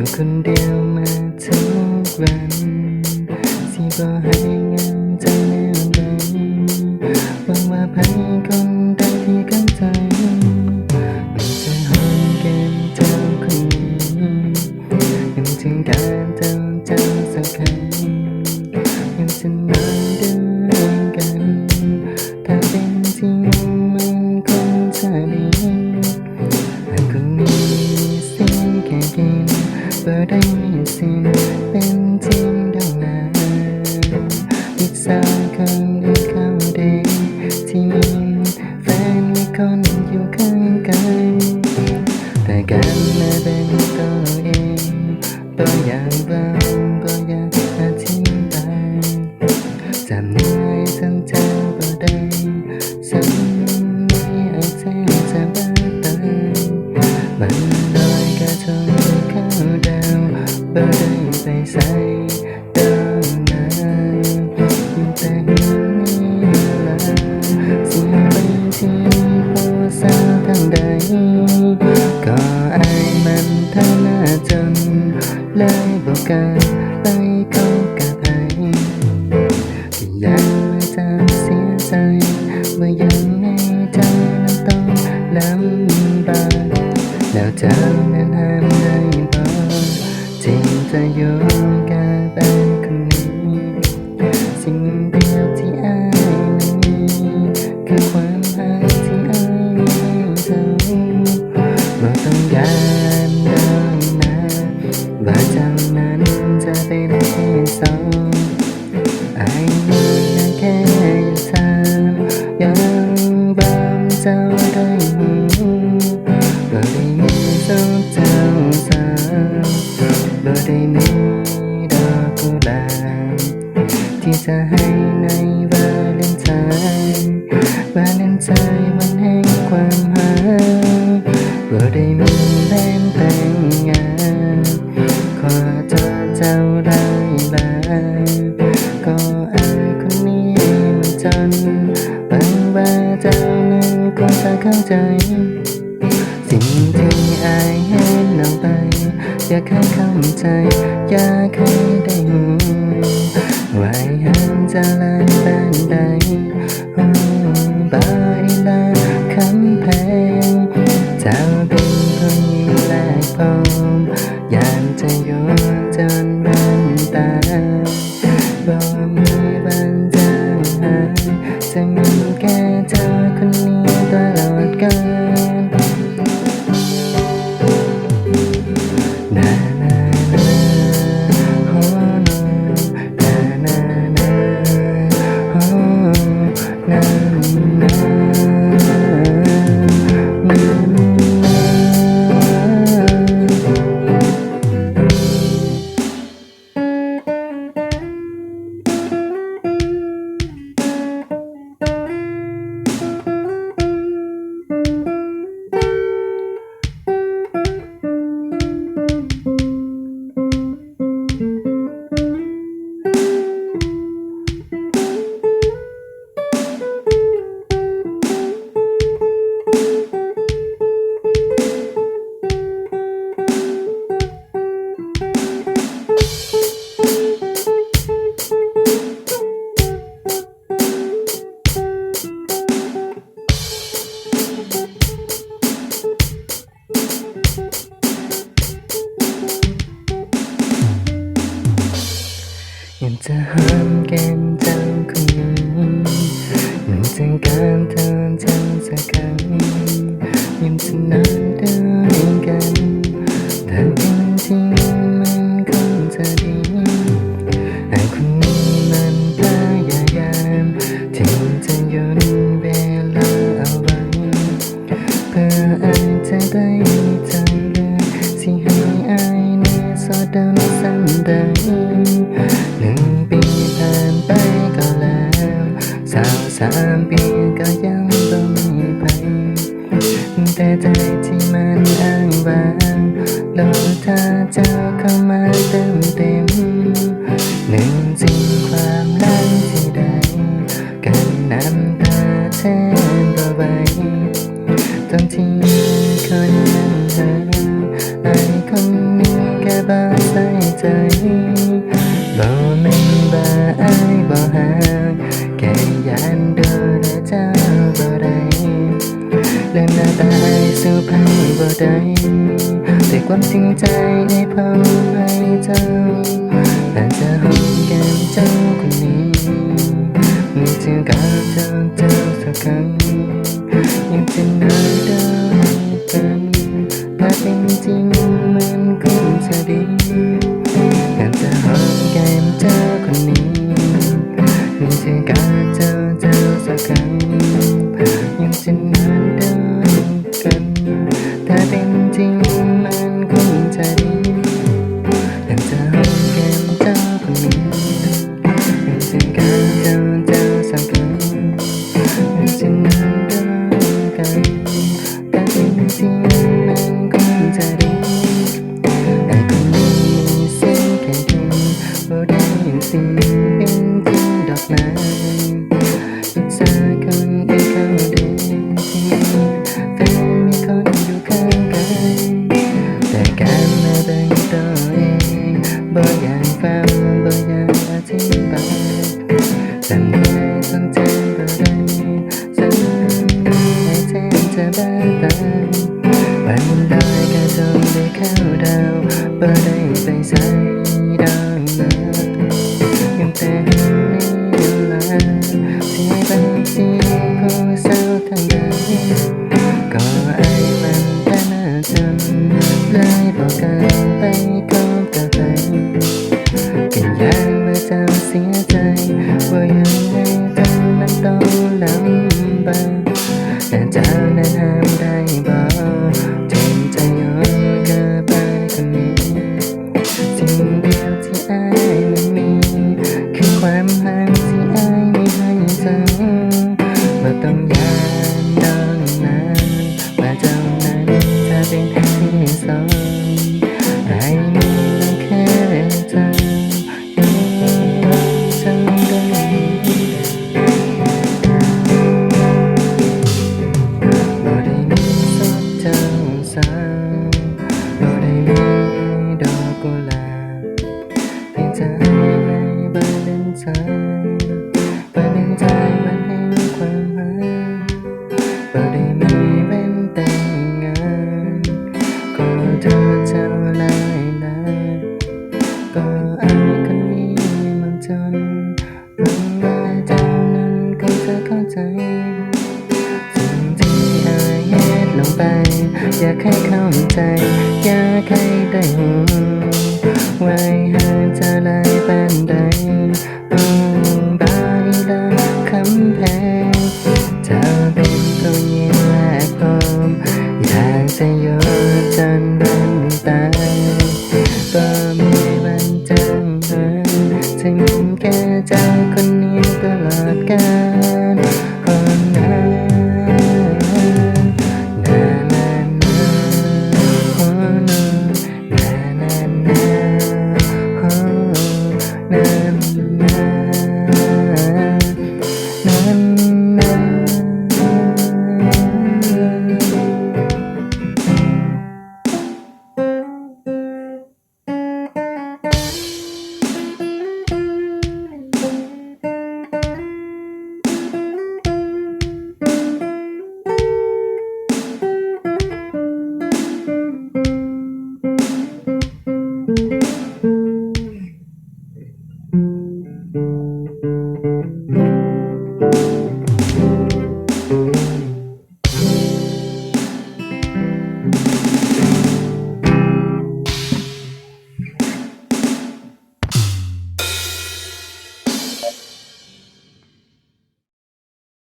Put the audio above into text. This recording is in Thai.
อยู่คนเดียวมาทุกวันที่บอกให้ กันเลยบอกกันไปเข้ากับไอแต่ยังไม่จำเสียใจเมื่อยังไม่จำนั้นต้องลำบากแล้วจธอากให้เข้ใจ อยากให้ได้หไว้หันจะลานบ้านใดบายลาคำแพงจะเป็นคนยิ่งแรกพอมยามจะอยู่จนบ้านตาบ่มีบันจงหายจะมี จะห้ามเกมเจ้คนนี้มังจะการเธอเจ้าสักครั้งยิ้มชนะ ที่มันอ้างว้างหลอกเธอเจ้าเข้ามาเต็มเต็มหนึ่งสิ่งความรักที่ใดกันนำตาแทนระบายตอนที่คนนั้นเธอไอคนนี้แค่บ้าใส่ใจบ่แม่นบ่อายบ่ห่างแค่ยานดูแลเจ้า ตาอายสู้ไผบ่ได้แต่ความจริงใจไอ้เพิ่มให้เจ้าแต่จะหอมแก้มเจ้า เยังแต่หันนี้ลาที่ไปสิผู้สาวทางใดก็ไอ้มันแต่น่าจำเลยบอกกันไปคบกับใครก็ยังไม่จำเสียใจว่ายังไงเธอนั้นต้องลำบากแต่เจ้านั้นห้ามได้บอก อยากให้เข้าใจ อยากให้ได้หูไว้